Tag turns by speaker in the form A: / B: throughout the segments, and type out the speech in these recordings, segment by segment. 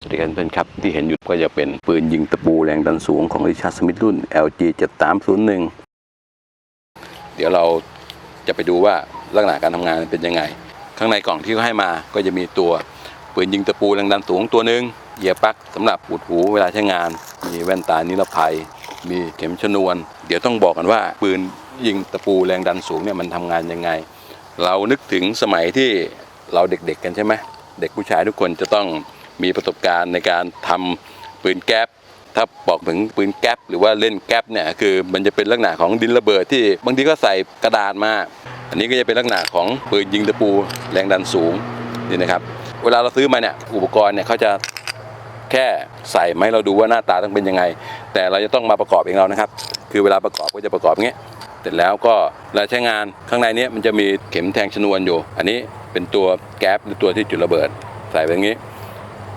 A: สวัสดีครับเพื่อนครับที่เห็นอยู่ก็จะเป็นปืนยิงตะปูแรงดันสูงของริชาร์ดสมิธรุ่น LG 7301 เดี๋ยวเราจะไปดูว่าลักษณะการทำงานเป็นยังไง ข้างในกล่องที่เขาให้มาก็จะมีตัวปืนยิงตะปูแรงดันสูงตัวหนึ่งเหยียบปลั๊กสำหรับอุดหูเวลาใช้งาน มีแว่นตานิรภัย มีเข็มชนวน เดี๋ยวต้องบอกกันว่าปืนยิงตะปูแรงดันสูงเนี่ยมันทำงานยังไง เรานึกถึงสมัยที่เราเด็กๆกันใช่ไหมเด็กผู้ชายทุกคนจะต้อง มีประสบการณ์ในการทำปืนแก๊ปถ้าบอกถึงปืนแก๊ปหรือว่าเล่นแก๊ปเนี่ยคือมันจะเป็นลักษณะของดินระเบิดที่บางทีก็ใส่กระดาษมาอันนี้ก็จะเป็นลักษณะของปืนยิงตะปูแรงดันสูงนี่นะครับ เวลาเราซื้อมาเนี่ยอุปกรณ์เนี่ยเขาจะแค่ใส่มาให้เราดูว่าหน้าตาต้องเป็นยังไง แต่เราจะต้องมาประกอบเองเรานะครับ คือเวลาประกอบก็จะประกอบอย่างเงี้ยเสร็จแล้วก็เวลาใช้งานข้างในเนี้มันจะมีเข็มแทงชนวนอยู่ อันนี้เป็นตัวแก๊ปหรือตัวที่จุดระเบิด ใส่ไปอย่างนี้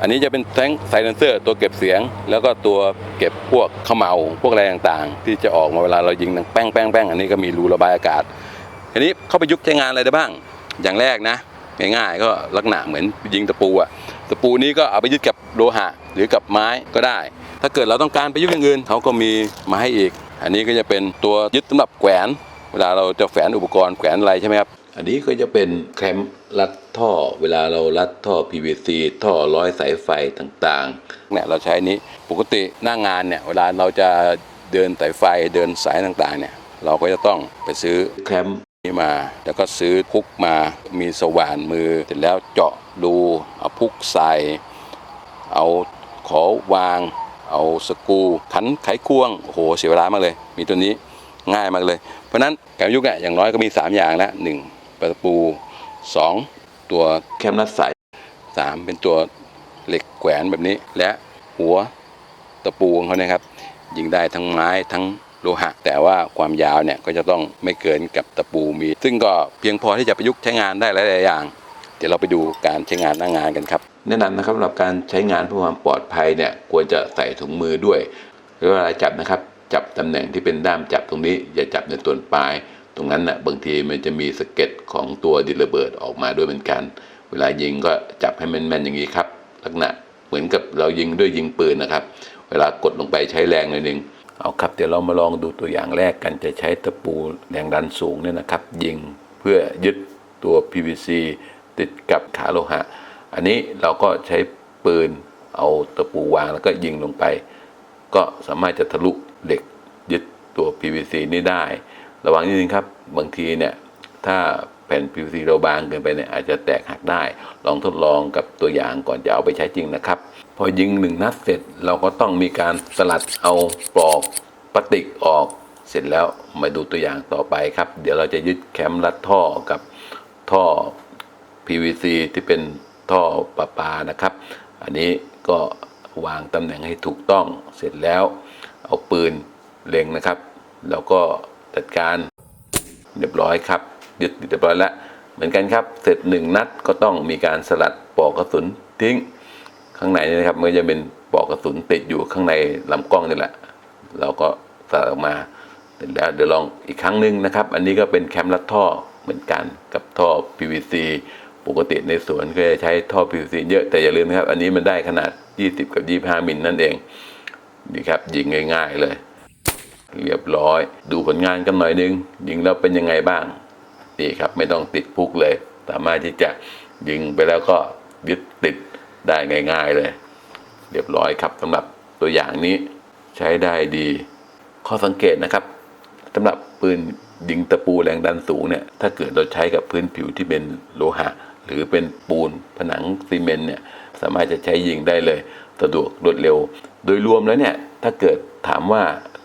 A: อันนี้จะเป็นแทงไซเลนเซอร์ตัวเก็บเสียง แล้วก็ตัวเก็บพวกขมเหลาพวกอะไรต่างๆ ที่จะออกมาเวลาเรายิงดังแป้งแป้งแป้งอันนี้ก็มีรูระบายอากาศทีนี้เข้าไปยุกใช้งานอะไรได้บ้าง อย่างแรกนะง่ายๆก็ลักษณะเหมือนยิงตะปูอะตะปูนี้ก็เอาไปยึดกับโลหะหรือกับไม้ก็ได้ ถ้าเกิดเราต้องการไปยึดอย่างอื่นเขาก็มีมาให้อีก อันนี้ก็จะเป็นตัวยึดสำหรับแขวน เวลาเราจะแขวนอุปกรณ์แขวนอะไรใช่ไหมครับ อันนี้ก็จะเป็นแคมรัดท่อ เวลาเรารัดท่อ PVC ท่อร้อยสายไฟต่างๆเนี่ยเราใช้นี้ปกติหน้างานเนี่ยเวลาเราจะเดินสายไฟเดินสายต่างๆเนี่ยเราก็จะต้องไปซื้อแคมนี้มา แล้วก็ซื้อพุกมามีสว่านมือเสร็จแล้วเจาะดูเอาพุกใส่เอาขอวาง เอาสกรูขันไขควงโอ้โหเสียเวลามากเลย มีตัวนี้ ง่ายมากเลย เพราะฉะนั้นแกมยุกเนี่ยอย่างน้อยก็มี 3 อย่างแล้วหนึ่งประตู2 ตัวแคมนัดใสสามเป็นตัวเหล็กแขวนแบบนี้ และหัวตะปูของเขานะครับ ยิงได้ทั้งไม้ทั้งโลหะ แต่ว่าความยาวเนี่ยก็จะต้องไม่เกินกับตะปูมี ซึ่งก็เพียงพอที่จะประยุกต์ใช้งานได้หลายๆอย่าง เดี๋ยวเราไปดูการใช้งานหน้างานกันครับแนะนำนะครับสำหรับการใช้งานเพื่อความปลอดภัยเนี่ยควรจะใส่ถุงมือด้วยเวลาจับนะครับ จับตำแหน่งที่เป็นด้ามจับตรงนี้ อย่าจับในส่วนปลาย ตรงนั้นนะ่ะบางทีมันจะมีสเก็ดของตัวดินระเบิดออกมาด้วยเหมือนกัน เวลายิงก็จับให้แม่นๆอย่างนี้ครับ ลักษณะเหมือนกับเรายิงด้วยยิงปืนนะครับ เวลากดลงไปใช้แรงหน่อยนึงเอาครับเดี๋ยวเรามาลองดูตัวอย่างแรกกันจะใช้ตะปูแรงดันสูงเนี่ยนะครับ ยิงเพื่อยึดตัว PVC ติดกับขาโลหะ อันนี้เราก็ใช้ปืนเอาตะปูวางแล้วก็ยิงลงไป ก็สามารถจะทะลุ เหล็กยึดตัว PVC นี้ได้ ระวังนิดนึงครับ บางทีเนี่ยถ้าแผ่น PVC เราบางเกินไปเนี่ยอาจจะแตกหักได้ ลองทดลองกับตัวอย่างก่อนจะเอาไปใช้จริงนะครับ พอยิงหนึ่งนัดเสร็จเราก็ต้องมีการสลัดเอาปลอกพลาสติกออกเสร็จแล้วมาดูตัวอย่างต่อไปครับ เดี๋ยวเราจะยึดแคมรัดท่อกับท่อ PVC ที่เป็นท่อประปานะครับ อันนี้ก็วางตำแหน่งให้ถูกต้องเสร็จแล้ว เอาปืนเล็งนะครับ แล้วก็จัดการเรียบร้อยครับยึดเรียบร้อยแล้วเหมือนกันครับ เสร็จหนึ่งนัดก็ต้องมีการสลัดปลอกกระสุนทิ้ง ข้างในนี่นะครับมันจะเป็นปลอกกระสุนติดอยู่ข้างในลำกล้องนี่แหละ เราก็สลัดออกมาเสร็จแล้วเดี๋ยวลองอีกครั้งหนึ่งนะครับ อันนี้ก็เป็นแคมรัดท่อเหมือนกันกับท่อ PVC ปกติในสวนก็จะใช้ท่อ PVC เยอะแต่อย่าลืมนะครับ อันนี้มันได้ขนาด 20 กับ 25 มิลนั่นเอง นี่ครับยิงง่าย ๆเลย เรียบร้อย ดูผลงานกันหน่อยนึง ยิงแล้วเป็นยังไงบ้างนี่ครับไม่ต้องติดพุกเลย สามารถที่จะยิงไปแล้วก็ยึดติดได้ง่าย ๆเลย เรียบร้อยครับสำหรับตัวอย่างนี้ใช้ได้ดี ข้อสังเกตนะครับสำหรับปืนยิงตะปูแรงดันสูงเนี่ยถ้าเกิดเราใช้กับพื้นผิวที่เป็นโลหะ หรือเป็นปูนผนังซีเมนต์เนี่ยสามารถจะใช้ยิงได้เลยสะดวกรวดเร็ว โดยรวมแล้วเนี่ยถ้าเกิดถามว่า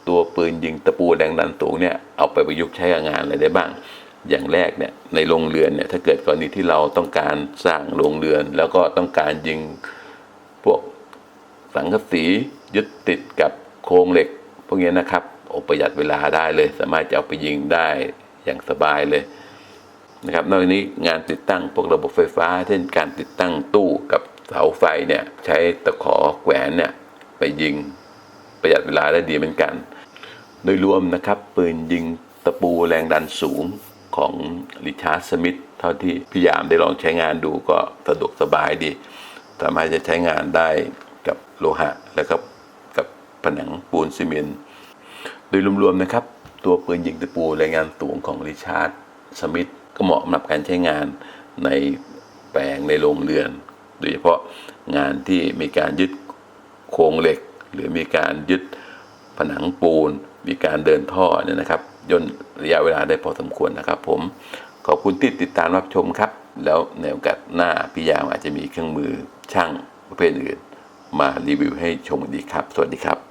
A: ตัวปืนยิงตะปูแรงดันสูงเนี่ยเอาไปประยุกต์ใช้งานอะไรได้บ้าง อย่างแรกเนี่ยในโรงเรือนเนี่ยถ้าเกิดกรณีที่เราต้องการสร้างโรงเรือน แล้วก็ต้องการยิงพวกสังกะสียึดติดกับโครงเหล็ก พวกนี้นะครับโอประหยัดเวลาได้เลย สามารถจะเอาไปยิงได้อย่างสบายเลย นะครับนอกจากนี้งานติดตั้งพวกระบบไฟฟ้า เช่นการติดตั้งตู้กับเสาไฟเนี่ยใช้ตะขอแขวนเนี่ยไปยิงประหยัดเวลาได้ดีเหมือนกัน โดยรวมนะครับปืนยิงตะปูแรงดันสูงของริชาร์ดสมิธเท่าที่พี่ยามได้ลองใช้งานดูก็สะดวกสบายดี สามารถจะใช้งานได้กับโลหะแล้วก็กับผนังปูนซีเมนต์โดยรวมๆนะครับ ตัวปืนยิงตะปูแรงงานสูงของริชาร์ดสมิธ ก็เหมาะสำหรับการใช้งานในแปลงในโรงเรือน โดยเฉพาะงานที่มีการยึดโครงเหล็ก หรือมีการยึดผนังปูน มีการเดินท่อเนี่ยนะครับย่นระยะเวลาได้พอสมควรนะครับ ผมขอบคุณที่ติดตามรับชมครับ แล้วในโอกาสหน้าพี่ยามอาจจะมีเครื่องมือช่างประเภทอื่น มารีวิวให้ชมดีครับ สวัสดีครับ